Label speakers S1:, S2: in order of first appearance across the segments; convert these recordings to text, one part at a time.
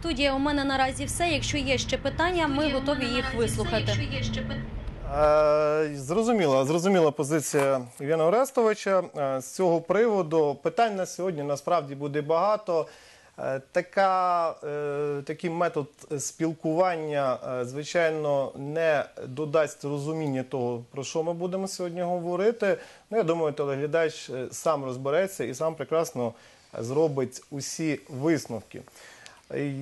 S1: Студія у мене наразі все. Якщо є ще питання, ми готові їх вислухати.
S2: Е, Зрозуміла, зрозуміла позиція Євгена Орестовича. Е, З цього приводу питань на сьогодні насправді буде багато. Е, Така, е, такий метод спілкування, е, звичайно, не додасть розуміння того, про що ми будемо сьогодні говорити. Ну, я думаю, телеглядач е, сам розбереться і сам прекрасно зробить усі висновки. Е,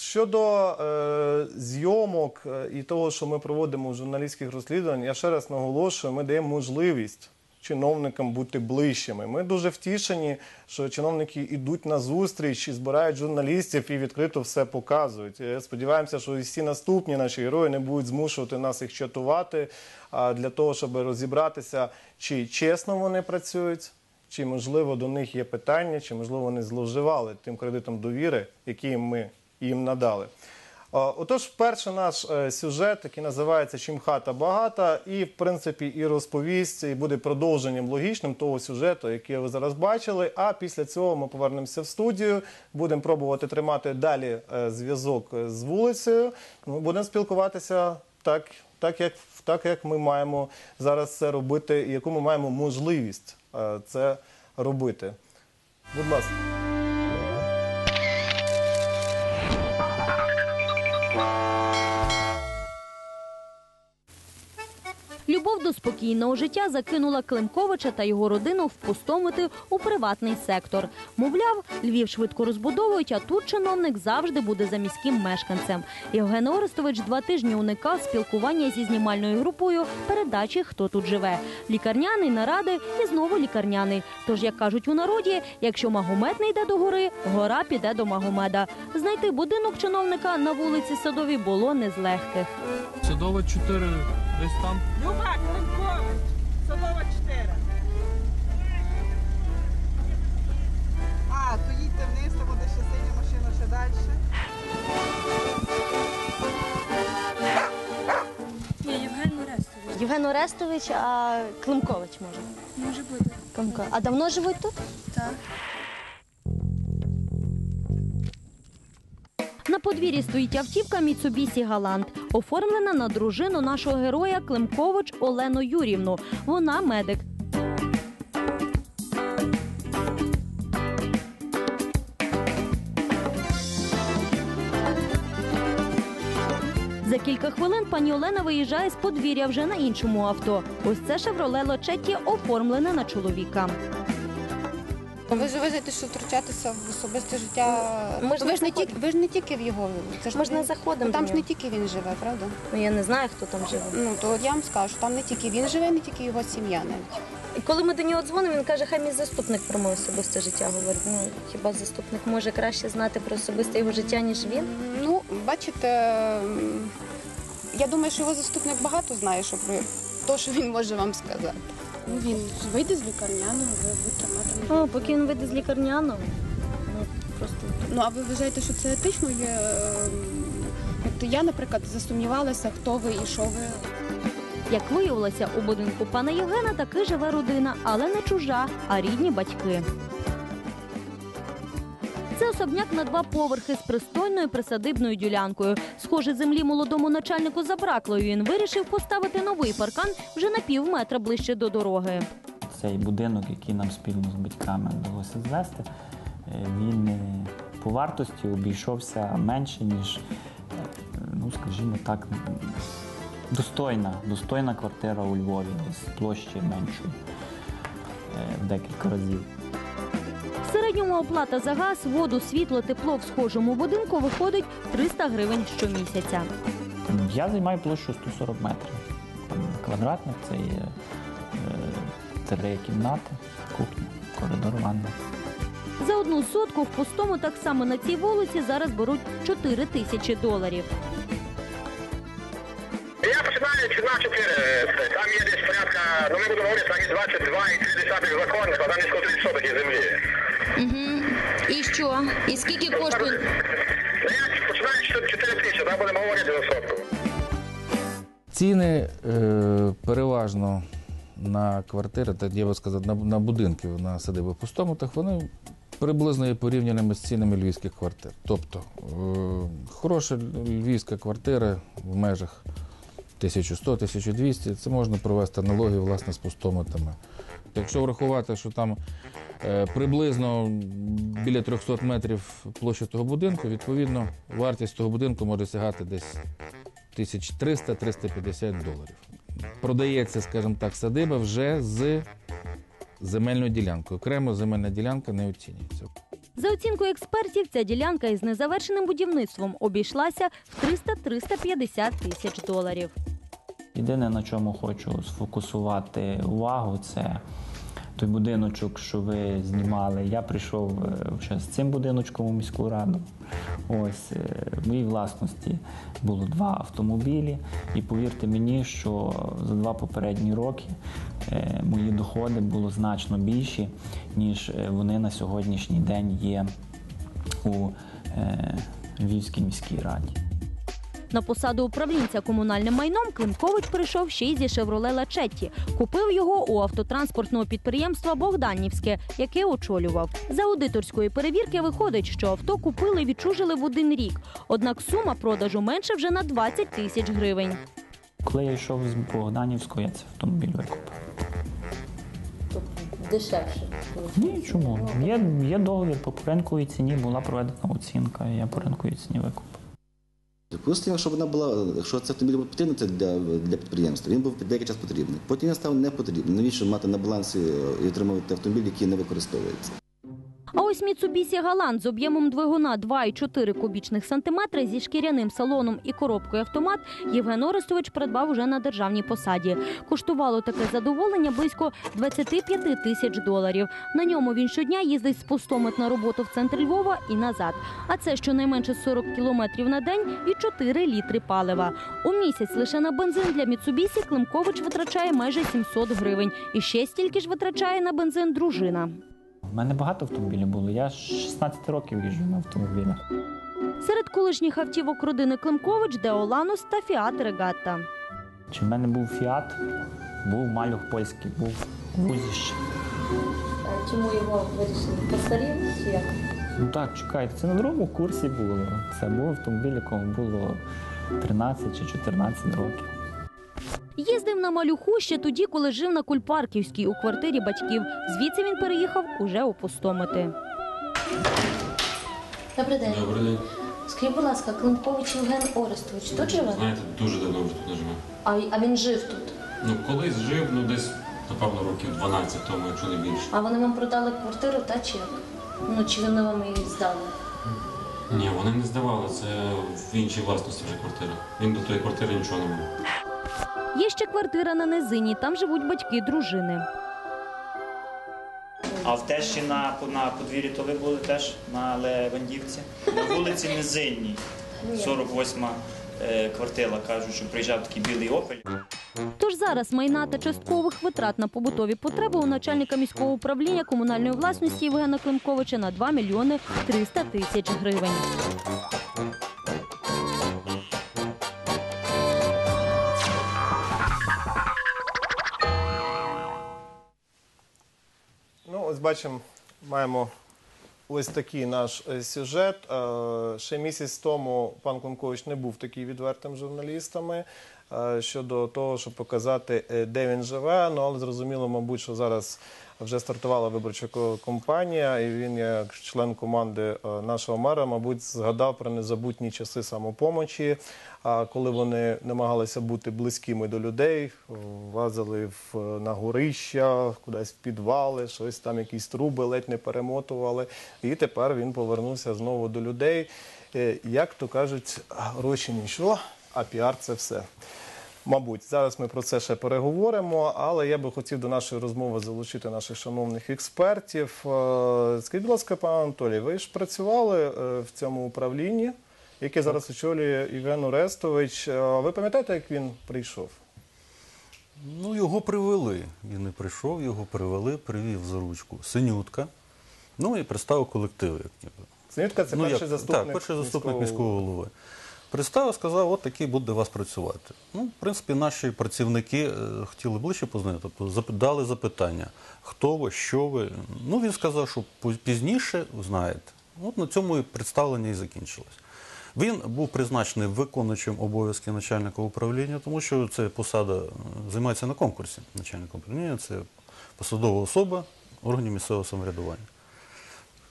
S2: Щодо е, зйомок е, і того, що ми проводимо журналістських розслідувань, я ще раз наголошую, ми даємо можливість чиновникам бути ближчими. Ми дуже втішені, що чиновники йдуть на зустріч і збирають журналістів і відкрито все показують. Е, Сподіваємося, що всі наступні наші герої не будуть змушувати нас їх чатувати для того, щоб розібратися, чи чесно вони працюють. Чи можливо до них є питання, чи можливо вони зловживали тим кредитом довіри, який ми їм надали. Отож, перший наш е, сюжет, який називається Чим хата багата, і в принципі і розповість, і буде продовженням логічним того сюжету, який ви зараз бачили. А після цього ми повернемося в студію, будемо пробувати тримати далі е, зв'язок з вулицею. Будемо спілкуватися так, так, як, так, як ми маємо зараз це робити, і яку ми маємо можливість е, це робити. Будь ласка.
S1: Спокійного життя закинула Климковича та його родину в пустомити у приватний сектор. Мовляв, Львів швидко розбудовують, а тут чиновник завжди буде за міським мешканцем. Євген Орестович два тижні уникав спілкування зі знімальною групою передачі Хто тут живе. Лікарняний наради і знову лікарняний. Тож, як кажуть у народі, якщо Магомед не йде до гори, гора піде до Магомеда. Знайти будинок чиновника на вулиці Садовій було не з легких.
S3: Садова 4, десь там.
S4: Люба Климкович, Садова 4. А, то їдьте вниз, то буде ще синя машина, ще далі.
S5: Ні, Євген Орестович.
S1: Євген Орестович, а Климкович може.
S5: Може бути.
S1: Климко. А давно живуть тут?
S5: Так.
S1: Подвір'ї стоїть автівка Міцубісі Галант, оформлена на дружину нашого героя Климкович Олену Юрівну. Вона медик. За кілька хвилин пані Олена виїжджає з подвір'я вже на іншому авто. Ось це шевроле Лочетті оформлене на чоловіка.
S6: Ви ж вважаєте, що втручатися в особисте життя.
S1: Ми ж
S6: ви
S1: не
S6: ж не тільки ви ж не тільки в його. Це ж
S1: Ми ж не заходимо
S6: Ну, Там ж не
S1: нього.
S6: тільки він живе, правда?
S1: Ну я не знаю, хто там живе.
S6: Ну то от я вам скажу, що там не тільки він живе, не тільки його сім'я навіть.
S1: І коли ми до нього дзвонимо, він каже, хай мій заступник про моє особисте життя говорить. Ну хіба заступник може краще знати про особисте його життя, ніж він?
S6: Ну, бачите, м, я думаю, що його заступник багато знає, що про те, що він може вам сказати.
S5: Ну, він вийде з лікарняного, ви будете мати.
S1: О, поки він вийде з лікарняного. Ну просто
S5: Ну, а ви вважаєте, що це етично є? ем, От я, наприклад, засумнівалася, хто ви і що ви.
S1: як виявилося, у будинку пана Євгена таки живе родина, але не чужа, а рідні батьки. Це особняк на два поверхи з пристойною присадибною ділянкою. Схоже, землі молодому начальнику забракло. і Він вирішив поставити новий паркан вже на пів метра ближче до дороги.
S7: Цей будинок, який нам спільно з батьками вдалося звести, е, він е, по вартості обійшовся менше, ніж, е, ну скажімо так, достойна, достойна квартира у Львові, десь площі меншої в декілька разів.
S1: В середньому оплата за газ, воду, світло, тепло в схожому будинку виходить 300 гривень щомісяця.
S7: Я займаю площу 140 метрів квадратних, це є е, три кімнати, кухня, коридор, ванна.
S1: За одну сотку в пустому так само на цій вулиці зараз беруть 4 тисячі доларів.
S8: Я починаю чи на 4. Там є десь порядка, ну ми будемо говорити, там є 22 і 30 законних, а там є 130 соток із землі.
S1: І що? І скільки коштує?
S8: Ну я починаю 4 тисячі, там будемо говорити за сотку.
S9: Ціни е, переважно на квартири, так я би сказав, на, на будинки на садиби пустомутах, вони приблизно є порівняними з цінами львівських квартир. Тобто е, хороша львівська квартира в межах 1100-1200, це можна провести аналогію власне з пустоматами. Якщо врахувати, що там приблизно біля 300 метрів площі того будинку, відповідно, вартість того будинку може сягати десь 1300-350 доларів. Продається, скажімо так, садиба вже з земельною ділянкою. Окремо земельна ділянка не оцінюється.
S1: За оцінкою експертів, ця ділянка із незавершеним будівництвом обійшлася в 300-350 тисяч доларів.
S7: Єдине, на чому хочу сфокусувати увагу, це той будиночок, що ви знімали. Я прийшов е, вже з цим будиночком у міську раду. Ось е, в моїй власності було два автомобілі. І повірте мені, що за два попередні роки е, мої доходи були значно більші, ніж вони на сьогоднішній день є у Львівській міській раді.
S1: На посаду управлінця комунальним майном Климкович прийшов ще й зі «Шевроле Лачетті». Купив його у автотранспортного підприємства Богданівське, яке очолював. За аудиторської перевірки виходить, що авто купили і відчужили в один рік. Однак сума продажу менше вже на 20 тисяч гривень.
S7: Коли я йшов з Богданівського, я цей автомобіль викупив.
S1: Дешевше.
S7: Ні, чому? Є, є договір по ринковій ціні, була проведена оцінка, я по ринковій ціні викупив.
S10: Допустимо, якщо вона була, якщо це автомобіль був потрібний для, для підприємства, він був під деякий час потрібний. Потім він став не потрібний. Навіщо мати на балансі і отримувати автомобіль, який не використовується?
S1: Ось Mitsubishi Galant з об'ємом двигуна 2,4 кубічних сантиметри зі шкіряним салоном і коробкою автомат Євген Орестович придбав уже на державній посаді. Коштувало таке задоволення близько 25 тисяч доларів. На ньому він щодня їздить з пустомет на роботу в центр Львова і назад. А це щонайменше 40 кілометрів на день і 4 літри палива. У місяць лише на бензин для Mitsubishi Климкович витрачає майже 700 гривень. І ще стільки ж витрачає на бензин дружина.
S7: У мене багато автомобілів було. Я з 16 років їжджу на автомобілях.
S1: Серед колишніх автівок родини Климкович Деоланус та Фіат Регатта.
S7: Чи в мене був фіат, був малюх польський, був вузіще.
S1: Чому його вирішили постарів чи як?
S7: Ну так, чекайте, це на другому курсі було. Це був автомобіль, якому було 13 чи 14 років.
S1: Їздив на малюху ще тоді, коли жив на Кульпарківській у квартирі батьків. Звідси він переїхав уже у Пустомити.
S11: Добрий день.
S3: Добрий день.
S11: Скажіть, будь ласка, Климкович Євген Орестович тут живе?
S3: Знаєте, дуже давно вже тут не живе.
S11: А, а він жив тут.
S3: Ну, колись жив, ну десь, напевно, років 12 тому, якщо не більше.
S11: А вони вам продали квартиру, та чи як? Ну, чи вони вам її здали?
S3: Ні, вони не здавали, це в іншій власності вже квартира. Він до тої квартири нічого не мав.
S1: Є ще квартира на низині, там живуть батьки дружини.
S12: А в тещі на, на подвір'ї то ви були теж на Левандівці? На вулиці Низинній, 48 е, квартира, кажуть, що приїжджав такий білий опель.
S1: Тож зараз майна та часткових витрат на побутові потреби у начальника міського управління комунальної власності Євгена Климковича на 2 мільйони 300 тисяч гривень.
S2: Ось бачимо, маємо ось такий наш е, сюжет. Е, Ще місяць тому пан Климкович не був такий відвертим журналістами щодо того, щоб показати, е, де він живе. Ну, але зрозуміло, мабуть, що зараз вже стартувала виборча ко- кампанія, і він, як член команди е, нашого мера, мабуть, згадав про незабутні часи самопомочі, коли вони намагалися бути близькими до людей, вазили в, на горища, кудись в підвали, щось там, якісь труби ледь не перемотували. І тепер він повернувся знову до людей. Е, Як то кажуть, гроші нічого, а піар це все. Мабуть, зараз ми про це ще переговоримо, але я би хотів до нашої розмови залучити наших шановних експертів. Е, Скажіть, будь ласка, пане Анатолій, ви ж працювали е, в цьому управлінні, яке зараз очолює Євген Орестович. Е, Ви пам'ятаєте, як він прийшов?
S13: Ну, його привели. Він не прийшов, його привели, привів за ручку Синютка. Ну і представив колектив, як ніби.
S2: Синютка це
S13: Ну,
S2: перший
S13: як-
S2: заступник
S13: Так, перший заступник
S2: міського
S13: міського голови. Представив, сказав, от такий буде вас працювати. Ну, в принципі, наші працівники е, хотіли ближче познати, тобто дали запитання, хто ви, що ви. Ну, він сказав, що пізніше знаєте. От на цьому і представлення і закінчилось. Він був призначений виконуючим обов'язки начальника управління, тому що це посада е, займається на конкурсі начальника управління, це посадова особа органів місцевого самоврядування.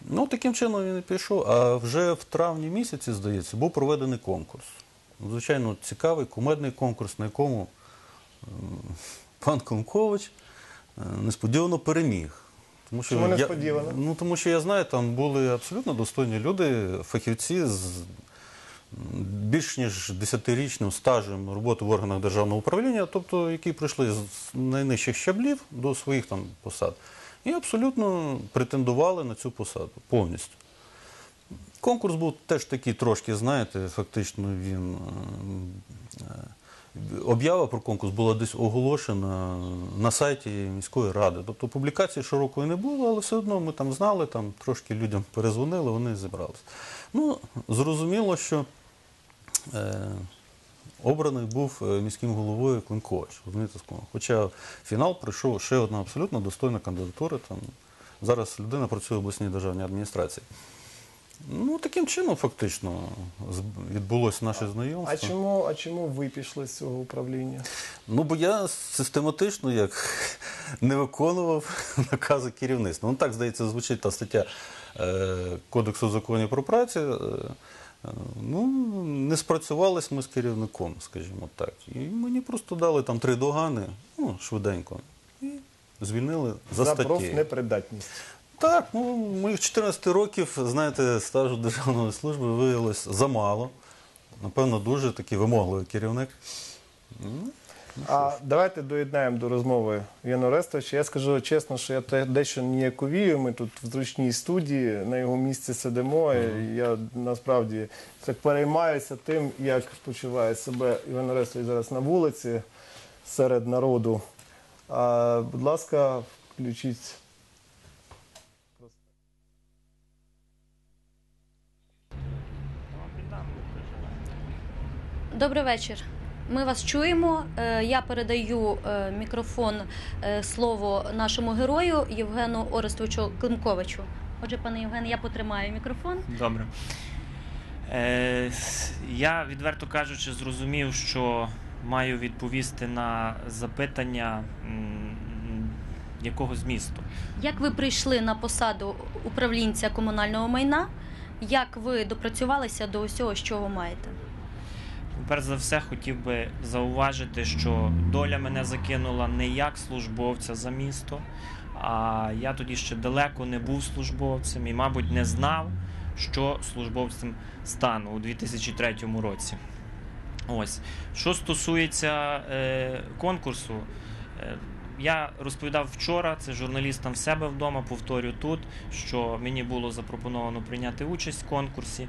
S13: Ну, таким чином він і пішов. А вже в травні місяці, здається, був проведений конкурс. Ну, Звичайно, цікавий, кумедний конкурс, на якому пан Конкович е, несподівано переміг. Тому що
S2: Чому
S13: я- ну, тому що я знаю, там були абсолютно достойні люди, фахівці з більш ніж 10-річним стажем роботи в органах державного управління, тобто які прийшли з найнижчих щаблів до своїх там посад, і абсолютно претендували на цю посаду повністю. Конкурс був теж такий трошки, знаєте, фактично він. е, е, Об'ява про конкурс була десь оголошена на сайті міської ради. Тобто публікації широкої не було, але все одно ми там знали, там трошки людям перезвонили, вони зібралися. Ну, зрозуміло, що е, обраний був е, міським головою Клинкович. розумієте. Хоча фінал прийшов ще одна абсолютно достойна кандидатура. Там, зараз людина працює в обласній державній адміністрації. Ну, таким чином, фактично, відбулося наше знайомство.
S2: А чому, а чому ви пішли з цього управління?
S13: Ну, бо я систематично як не виконував накази керівництва. Ну так, здається, звучить та стаття е, Кодексу законів про працю. Е, ну, не спрацювалися ми з керівником, скажімо так. І мені просто дали там три догани, ну, швиденько, і звільнили за,
S2: За
S13: статтєю.
S2: профнепридатність.
S13: Так, ну, моїх 14 років, знаєте, стажу державної служби виявилось замало. Напевно, дуже такий вимогливий керівник. Ну,
S2: А давайте доєднаємо до розмови Яну Орестовича. Я скажу чесно, що я дещо ніяковію. Ми тут в зручній студії на його місці сидимо. І я насправді так переймаюся тим, як почуває себе Іван Орестович зараз на вулиці серед народу. А, будь ласка, включіть.
S1: Добрий вечір. Ми вас чуємо. Е, Я передаю е, мікрофон е, слово нашому герою Євгену Орестовичу Климковичу. Отже, пане Євгене, я потримаю мікрофон.
S12: Добре. Е, я, відверто кажучи, зрозумів, що маю відповісти на запитання якого змісту.
S1: Як ви прийшли на посаду управлінця комунального майна? Як ви допрацювалися до усього, що ви маєте?
S12: Перш за все, хотів би зауважити, що доля мене закинула не як службовця за місто, а я тоді ще далеко не був службовцем і, мабуть, не знав, що службовцем стану у 2003 році. Ось. Що стосується е, конкурсу, е, я розповідав вчора, це журналістам в себе вдома, повторю тут, що мені було запропоновано прийняти участь в конкурсі.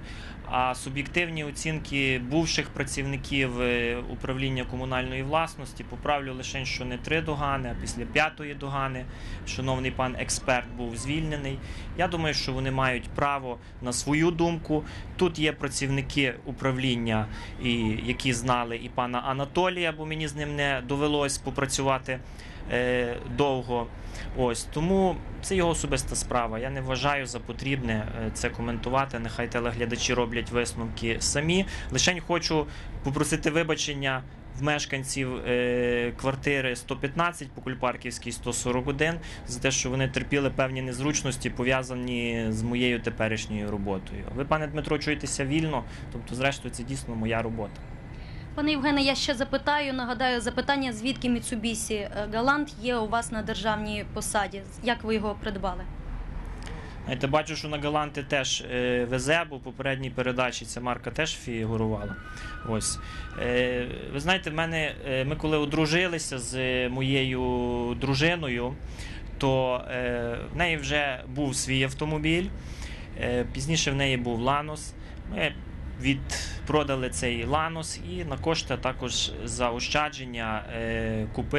S12: А суб'єктивні оцінки бувших працівників е, управління комунальної власності поправлю лише, що не три догани, а після п'ятої догани шановний пан експерт був звільнений. Я думаю, що вони мають право на свою думку. Тут є працівники управління, які знали і пана Анатолія, бо мені з ним не довелось попрацювати е, довго. Ось тому це його особиста справа. Я не вважаю за потрібне е, це коментувати. Нехай телеглядачі роблять висновки самі. Лишень хочу попросити вибачення в мешканців е, квартири 115 по Кульпарківській 141 за те, що вони терпіли певні незручності, пов'язані з моєю теперішньою роботою. Ви, пане Дмитро, чуєтеся вільно, тобто, зрештою, це дійсно моя робота.
S1: Пане Євгене, я ще запитаю, нагадаю запитання, звідки Mitsubishi Галант є у вас на державній посаді? Як ви його придбали?
S12: Знаєте, бачу, що на Галанти теж е, везе, бо в попередній передачі ця марка теж фігурувала. Ось. Е, ви знаєте, в мене, е, ми коли одружилися з моєю дружиною, то е, в неї вже був свій автомобіль. Е, пізніше в неї був Ланос. Ми відпродали цей ланус і на кошти також заощадження е, купили.